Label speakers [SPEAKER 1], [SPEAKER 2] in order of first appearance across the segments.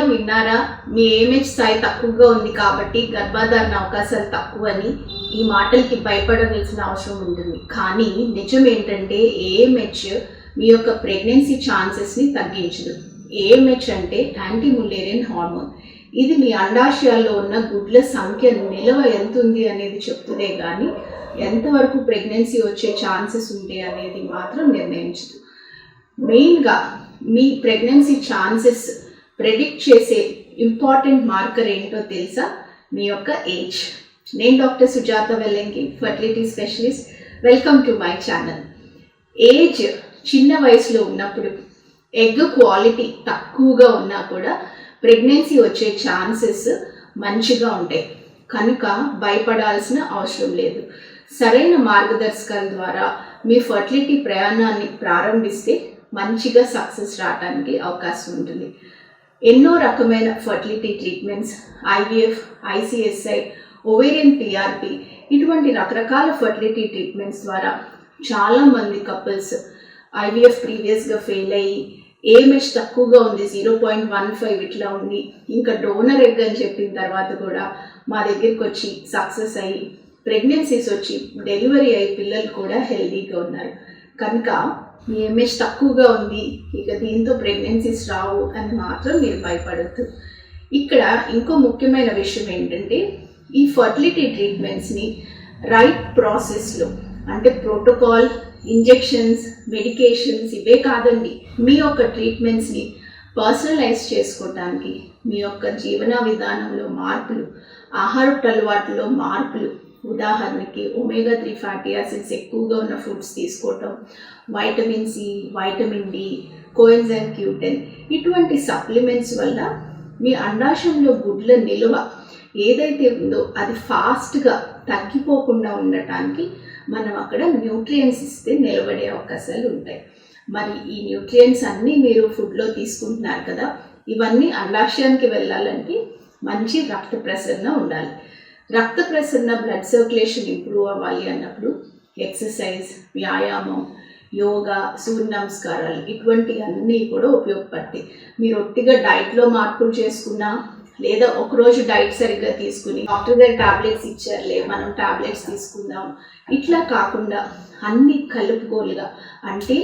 [SPEAKER 1] ఎప్పుడైనా విన్నారా? మీ ఏమేజ్ స్థాయి తక్కువగా ఉంది కాబట్టి గర్భాధారణ అవకాశాలు తక్కువ అని ఈ మాటలకి భయపడవలసిన అవసరం ఉంటుంది. కానీ నిజం ఏంటంటే ఏఎంహెచ్ మీ యొక్క ప్రెగ్నెన్సీ ఛాన్సెస్ని తగ్గించదు. ఏఎంహెచ్ అంటే యాంటీ ములేరియన్ హార్మోన్ ఇది మీ అండాశయాల్లో ఉన్న గుడ్ల సంఖ్య నిలవ ఎంత ఉంది అనేది చెప్తుందే కానీ ఎంతవరకు ప్రెగ్నెన్సీ వచ్చే ఛాన్సెస్ ఉంటాయి అనేది మాత్రం నిర్ణయించదు. మెయిన్గా మీ ప్రెగ్నెన్సీ ఛాన్సెస్ ప్రెడిక్ట్ చేసే ఇంపార్టెంట్ మార్కర్ ఏంటో తెలుసా? మీ యొక్క ఏజ్ నేను doctor Sujatha Vellanki fertility specialist welcome to my channel age చిన్న వయసులో ఉన్నప్పుడు ఎగ్ క్వాలిటీ తక్కువగా ఉన్నా కూడా ప్రెగ్నెన్సీ వచ్చే ఛాన్సెస్ మంచిగా ఉంటాయి. కనుక భయపడాల్సిన అవసరం లేదు. సరైన మార్గదర్శకాల ద్వారా మీ ఫర్టిలిటీ ప్రయాణాన్ని ప్రారంభిస్తే మంచిగా సక్సెస్ రావడానికి అవకాశం ఉంటుంది. ఎన్నో రకమైన fertility treatments IVF ICSI ovarian PRP ఇటువంటి రకరకాల ఫర్టిలిటీ ట్రీట్మెంట్స్ ద్వారా చాలామంది కపుల్స్ ఐవీఎఫ్ ప్రీవియస్గా ఫెయిల్ అయ్యి ఏమెచ్ తక్కువగా ఉంది జీరో పాయింట్ వన్ ఫైవ్ ఇట్లా ఉంది ఇంకా డోనర్ ఎగ్ అని చెప్పిన తర్వాత కూడా మా దగ్గరికి వచ్చి సక్సెస్ అయ్యి ప్రెగ్నెన్సీస్ వచ్చి డెలివరీ అయ్యి పిల్లలు కూడా హెల్దీగా ఉన్నారు. కనుక మీ ఎంఎస్ తక్కువగా ఉంది ఇక దీంతో ప్రెగ్నెన్సీస్ రావు అని మాత్రం మీరు భయపడద్దు. ఇక్కడ ఇంకో ముఖ్యమైన విషయం ఏంటంటే ఈ ఫర్టిలిటీ ట్రీట్మెంట్స్ని రైట్ ప్రాసెస్లో అంటే ప్రోటోకాల్ ఇంజెక్షన్స్ మెడికేషన్స్ ఇవే కాదండి మీ యొక్క ట్రీట్మెంట్స్ని పర్సనలైజ్ చేసుకోవటానికి మీ యొక్క జీవన విధానంలో మార్పులు ఆహారపు అలవాట్లలో మార్పులు ఉదాహరణకి ఒమేగా త్రీ ఫ్యాటీ యాసిడ్స్ ఎక్కువగా ఉన్న ఫుడ్స్ తీసుకోవటం vitamin C vitamin D coenzyme Q ten ఇటువంటి సప్లిమెంట్స్ వల్ల మీ అండాశయంలో గుడ్ల నిల్వ ఏదైతే ఉందో అది ఫాస్ట్గా తగ్గిపోకుండా ఉండటానికి మనం అక్కడ న్యూట్రియంట్స్ ఇస్తే నిలబడే అవకాశాలు ఉంటాయి. మరి ఈ న్యూట్రియంట్స్ అన్నీ మీరు ఫుడ్లో తీసుకుంటున్నారు కదా ఇవన్నీ అండాశయానికి వెళ్ళాలంటే మంచి రక్త ప్రసరణ ఉండాలి. రక్త ప్రసరణ బ్లడ్ సర్క్యులేషన్ ఇంప్రూవ్ అవ్వాలి అన్నప్పుడు ఎక్సర్సైజ్ వ్యాయామం యోగా సూర్య నమస్కారాలు ఇటువంటి అన్నీ కూడా ఉపయోగపడతాయి. మీరు ఒట్టిగా డైట్లో మార్పులు చేసుకున్నా లేదా ఒకరోజు డైట్ సరిగ్గా తీసుకుని డాక్టర్ గారు టాబ్లెట్స్ ఇచ్చారులే మనం టాబ్లెట్స్ తీసుకుందాం. ఇట్లా కాకుండా అన్ని కలుపుకోలుగా అంటే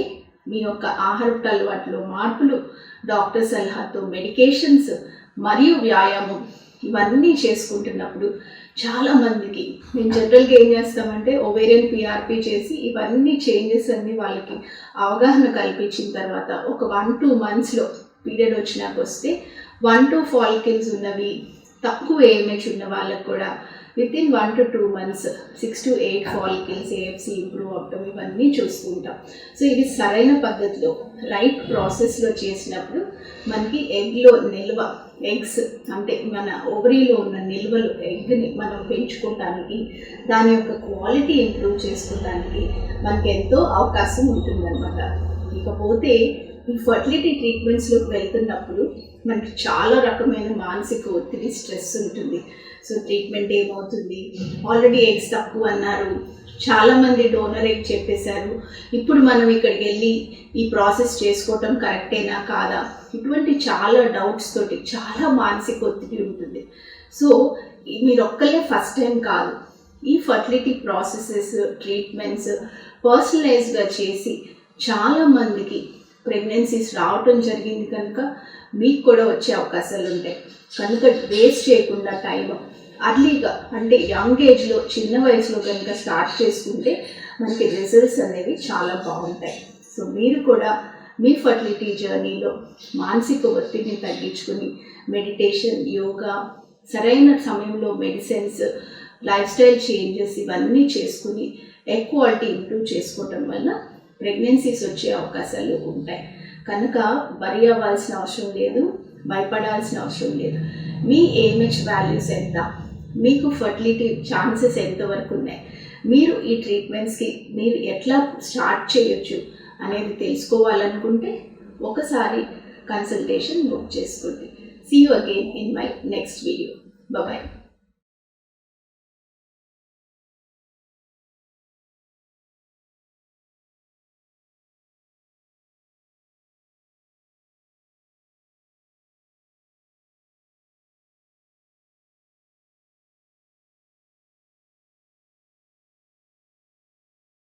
[SPEAKER 1] మీ యొక్క ఆహారపు అలవాట్లో మార్పులు డాక్టర్ సలహాతో మెడికేషన్స్ మరియు వ్యాయామం ఇవన్నీ చేసుకుంటున్నప్పుడు చాలామందికి మేము జనరల్గా ఏం చేస్తామంటే ఒవేరియన్ పిఆర్పి చేసి ఇవన్నీ చేంజెస్ అన్ని వాళ్ళకి అవగాహన కల్పించిన తర్వాత ఒక వన్ టూ మంత్స్లో పీరియడ్ వచ్చినాక వస్తే వన్ టూ ఫాలికిల్స్ ఉన్నవి తక్కువ ఏమేజ్ ఉన్న వాళ్ళకు కూడా within one to two months six to eight follicles AFC improve అవటం ఇవన్నీ చూస్తుంటాం సో ఇది సరైన పద్ధతిలో రైట్ ప్రాసెస్లో చేసినప్పుడు మనకి ఎగ్లో నిల్వ ఎగ్స్ అంటే మన ఓవరీలో ఉన్న నిల్వలు ఎగ్ని మనం పెంచుకోవటానికి దాని యొక్క క్వాలిటీ ఇంప్రూవ్ చేసుకోవడానికి మనకి ఎంతో అవకాశం ఉంటుందన్నమాట. ఇకపోతే ఈ ఫర్టిలిటీ ట్రీట్మెంట్స్లోకి వెళ్తున్నప్పుడు మనకి చాలా రకమైన మానసిక ఒత్తిడి స్ట్రెస్ ఉంటుంది. సో ట్రీట్మెంట్ ఏమవుతుంది? ఆల్రెడీ ఎగ్స్ తక్కువ అన్నారు. చాలామంది డోనర్ ఎగ్ చెప్పేశారు. ఇప్పుడు మనం ఇక్కడికి వెళ్ళి ఈ ప్రాసెస్ చేసుకోవటం కరెక్టేనా కాదా? ఇటువంటి చాలా డౌట్స్ తోటి చాలా మానసిక ఒత్తిడి ఉంటుంది. సో మీరు ఒక్కలే ఫస్ట్ టైం కాదు. ఈ ఫర్టిలిటీ ప్రాసెసెస్ ట్రీట్మెంట్స్ పర్సనలైజ్గా చేసి చాలామందికి ప్రెగ్నెన్సీస్ రావటం జరిగింది కనుక మీకు కూడా వచ్చే అవకాశాలు ఉంటాయి. కనుక వేస్ట్ చేయకుండా టైం అర్లీగా అంటే యంగ్ ఏజ్లో చిన్న వయసులో కనుక స్టార్ట్ చేసుకుంటే మనకి రిజల్ట్స్ అనేవి చాలా బాగుంటాయి. సో మీరు కూడా మీ ఫర్టిలిటీ జర్నీలో మానసిక ఒత్తిడిని తగ్గించుకుని మెడిటేషన్ యోగా సరైన సమయంలో మెడిసిన్స్ లైఫ్ స్టైల్ చేంజెస్ ఇవన్నీ చేసుకుని ఎక్వాలిటీ ఇంప్రూవ్ చేసుకోవటం వల్ల ప్రెగ్నెన్సీస్ వచ్చే అవకాశాలు ఉంటాయి. కనుక వరి అవ్వాల్సిన అవసరం లేదు భయపడాల్సిన అవసరం లేదు. మీ ఏమేజ్ వాల్యూస్ ఎంత? మీకు ఫర్టిలిటీ ఛాన్సెస్ ఎంతవరకు ఉన్నాయి? మీరు ఈ ట్రీట్మెంట్స్కి మీరు ఎట్లా స్టార్ట్ చేయొచ్చు అనేది తెలుసుకోవాలనుకుంటే ఒకసారి కన్సల్టేషన్ బుక్ చేసుకోండి. See you again in my next video bye